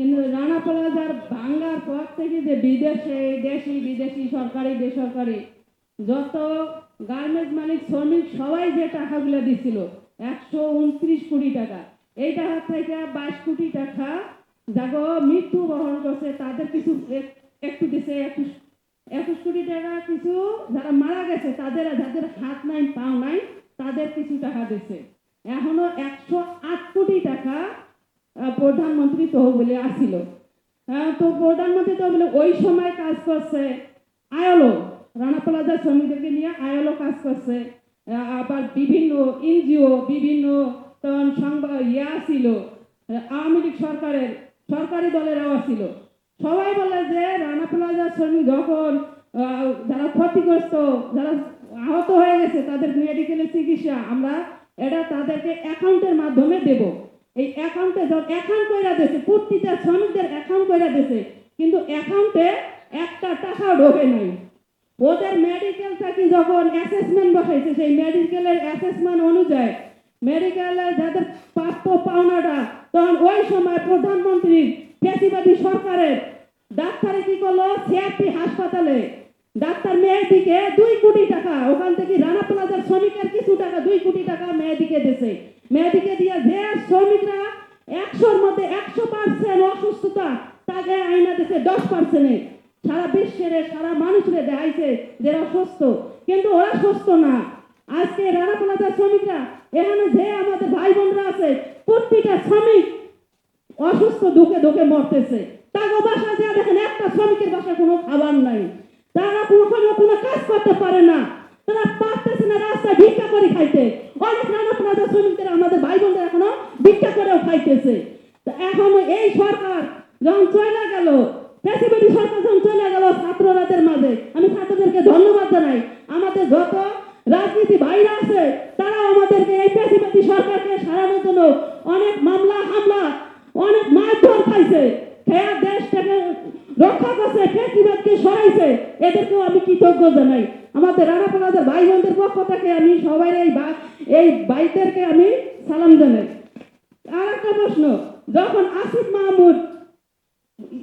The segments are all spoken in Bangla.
কিন্তু রানা প্লাজার ভাঙ্গার পর থেকে যে বিদেশে, দেশি, বিদেশি, সরকারি, বেসরকারি, যত গার্মেন্টস মালিক, শ্রমিক, সবাই যে টাকাগুলো দিছিল, একশো উনত্রিশ কোটি টাকা, এই টাকা থেকে বাইশ কোটি টাকা যাগো মৃত্যু বহন করছে, তাদের কিছু এক- একটু দিছে, একুশ একুশ কোটি টাকা কিছু যারা মারা গেছে, তাদের, যাদের হাত নাই, পাও নাই, তাদের কিছু টাকা দিছে। এখনও একশো আট কোটি টাকা প্রধানমন্ত্রী তহবিলে আসিল। আহ, তো প্রধানমন্ত্রী তহবিলে ওই সময় কাজ করছে আয়লো রানা প্লাজা শ্রমিকদেরকে নিয়ে আয়লো কাজ করছে। আবার বিভিন্ন এনজিও বিভিন্ন সংবাদ ইয়া আওয়ামী লীগ সরকারের সরকারি দলেরাও ছিল সবাই বলে যে রানা প্লাজা শ্রমিক যখন যারা ক্ষতিগ্রস্ত যারা আহত হয়ে গেছে তাদের মেডিকেলের চিকিৎসা আমরা এটা তাদেরকে অ্যাকাউন্টের মাধ্যমে দেব। এই অ্যাকাউন্টে যখন অ্যাকাউন্ট কইরা দিয়েছে, প্রতিটা শ্রমিকদের অ্যাকাউন্ট কইরা দিয়েছে, কিন্তু অ্যাকাউন্টে একটা টাকাও ঢোকে নাই। ওদের মেডিকেল থেকে যখন অ্যাসেসমেন্ট বসাইছে, সেই মেডিকেলের অ্যাসেসমেন্ট অনুযায়ী মেডিকেলের যাদের প্রাপ্য পাওনাটা, তখন ওই সময় প্রধানমন্ত্রী ফেসিবাদী সরকারের ডাক্তারে কি করল? সিআরপি হাসপাতালে ডাক্তার মেয়েদিকে দুই কোটি টাকা, ওখান থেকে রানা প্লাজার শ্রমিকের কিছু টাকা, দুই কোটি টাকা মেয়েদিকে দিছে মেয়েদিকে দিয়ে যে শ্রমিকরা একশোর মধ্যে একশো পার্সেন্ট অসুস্থতা তাকে আইনা দিছে, দশ পার্সেন্টে। সারা বিশ্বের, সারা মানুষরে দেখাইছে যে এরা সুস্থ। কিন্তু ওরা সুস্থ না। আজকে রানা প্লাজার শ্রমিকরা এখানে যে আমাদের ভাই বোনরা আছে, প্রত্যেকটা শ্রমিক অসুস্থ দুঃখে দুঃখে মরতেছে। তাকে বাসা দিয়ে দেখেন, একটা শ্রমিকের বাসায় কোনো খাবার নাই। তারা কখনো কোনো কাজ করতে পারে না। তারা পারতেছে না রাস্তায় ভিক্ষা করে খাইতে। অনেক নানা প্লাজা শ্রমিকদের, আমাদের ভাই বোনদের এখনও ভিক্ষা করেও খাইতেছে। এখন এই সরকার যখন চলে গেল ফেসিবাদী সরকার যখন চলে গেল ছাত্ররাদের মাঝে, আমি ছাত্রদেরকে ধন্যবাদ জানাই। আমাদের যত রাজনীতি ভাইরা আছে, তারাও আমাদেরকে এই ফেসিবাদী সরকারকে সারানোর জন্য অনেক মামলা, হামলা অনেক মারধর খাইছে খেয়া দেশটাকে রক্ষা করছে সরাইছে এদেরকেও আমি কৃতজ্ঞ জানাই। আমাদের রানা প্লাজার ভাই বোনদের পক্ষ থেকে আমি সবাই এই এই ভাইদেরকে আমি সালাম জানাই। আর একটা প্রশ্ন, যখন আসিফ মাহমুদ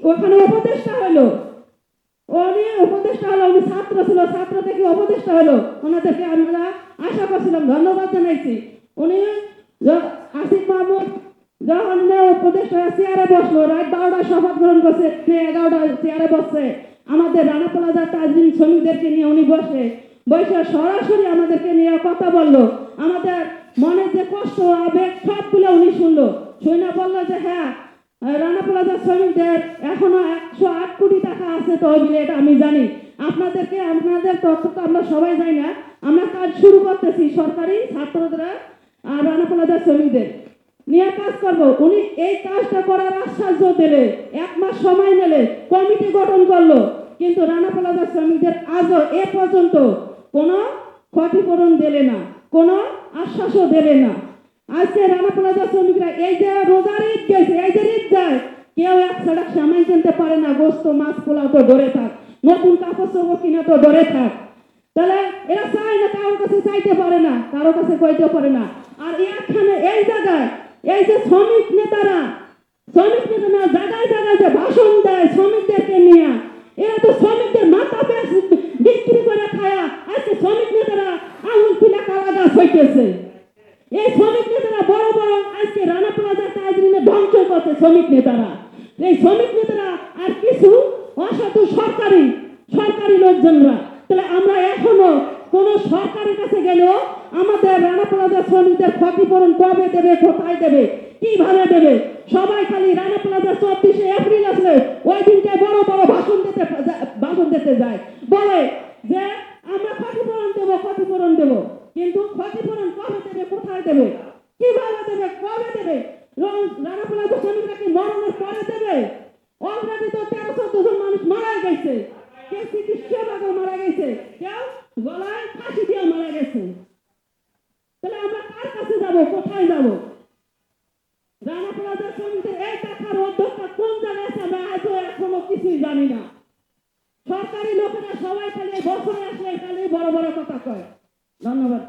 ওখানে উপদেষ্টা হলো, উনি উপদেষ্টা হলো, উনি ছাত্র ছিল, ছাত্র থেকে উপদেষ্টা হলো, ওনাদেরকে আমরা আশা করছিলাম, ধন্যবাদ জানাইছি। উনি আসিফ মাহমুদ যখন উপদেষ্টা চেয়ারে বসল, রাত বারোটা শপথ গ্রহণ করছে এগারোটা চেয়ারে বসছে। আমাদের রানা প্লাজা তাজরিন শ্রমিকদেরকে নিয়ে উনি বসে বসে সরাসরি আমাদেরকে নিয়ে কথা বলল। আমাদের মনে যে কষ্ট আবেগ, সবগুলো উনি শুনলো। শুনে বলল যে হ্যাঁ রানা প্লাজা শ্রমিকদের এখনও একশো আট কোটি টাকা আছে তহবিলে এটা আমি জানি। আপনাদেরকে, আপনাদের তথ্য তো আমরা সবাই জানি না। আমরা কাজ শুরু করতেছি সরকারি ছাত্রদের আর রানা প্লাজা শ্রমিকদের। নিয়ে কাজ করব, উনি এই কাজটা করার আশ্বাস দিলে, এক মাস সময় নিলে কমিটি গঠন করল। কিন্তু রানা প্লাজা শ্রমিকদের আজও এ পর্যন্ত কোনো ক্ষতিপূরণ দিলে না, কোনো আশ্বাসও দিলে না। আজকে রানা প্লাজা শ্রমিকরা এই যে রোজার ঈদ গেছে, এই যে ঈদ যায়, কেউ এক সাড়াক সামাই কিনতে পারে না, গোস্ত, মাছ, পোলাও তো ধরে থাক, নতুন কাপড় চোপড় কিনা তো ধরে থাক। তাহলে এরা চায় না কারোর কাছে চাইতে পারে না কারোর কাছে কইতে পারে না। আর এখানে এই জায়গায় এই যে শ্রমিক নেতারা শ্রমিক নেতারা জায়গায় জায়গায় যে ভাষণ দেয় শ্রমিকদেরকে নিয়ে, এরা তো শ্রমিকদের মাথা পেঁচ বিক্রি করে খায়া আজকে শ্রমিক নেতারা আঙুল খুলে কালা গাছ হইতেছে। এই শ্রমিক নেতারা বড় বড় আজকে রানা প্লাজা তাজরিনে ধ্বংস করছে শ্রমিক নেতারা। এই শ্রমিক নেতারা আর কিছু অসাধু সরকারি সরকারি লোকজনরা তাহলে আমরা এখনও কোন সরকারের কাছে গেলেও আমাদের রানা প্লাজা শ্রমিকদের ক্ষতিপূরণ কবে দেবে, কোথায় দেবে, কীভাবে দেবে? সবাই খালি রানা প্লাজা চব্বিশে এপ্রিল আসলে ওই দিনকে বড় বড় ভাষণ দিতে ভাষণ দিতে যায়। বলে যে, আমরা ক্ষতিপূরণ দেবো ক্ষতিপূরণ দেবো, কিন্তু ক্ষতিপূরণ কবে দেবে, কোথায় দেবে? কীভাবে দেবে, কবে দেবে? রানা প্লাজা শ্রমিকরা কি মরণের পরে দেবে? অলরেডি তো তেরো, চোদ্দ জন মানুষ মারা গেছে। কেউ চিকিৎসা মারা গেছে, কেউ গলায় ফাঁসি দিয়ে মারা গেছে। তাহলে আমরা কার কাছে যাব কোথায় যাব রানা প্লাজা শ্রমিকদের এই টাকার অধ্যক্ষা কোন জায়গায় আছে আমরা আজও এখনও কিছুই জানি না সরকারি লোকেরা সবাই খালি বছরে আসলে খালি বড় বড় কথা কয় ধন্যবাদ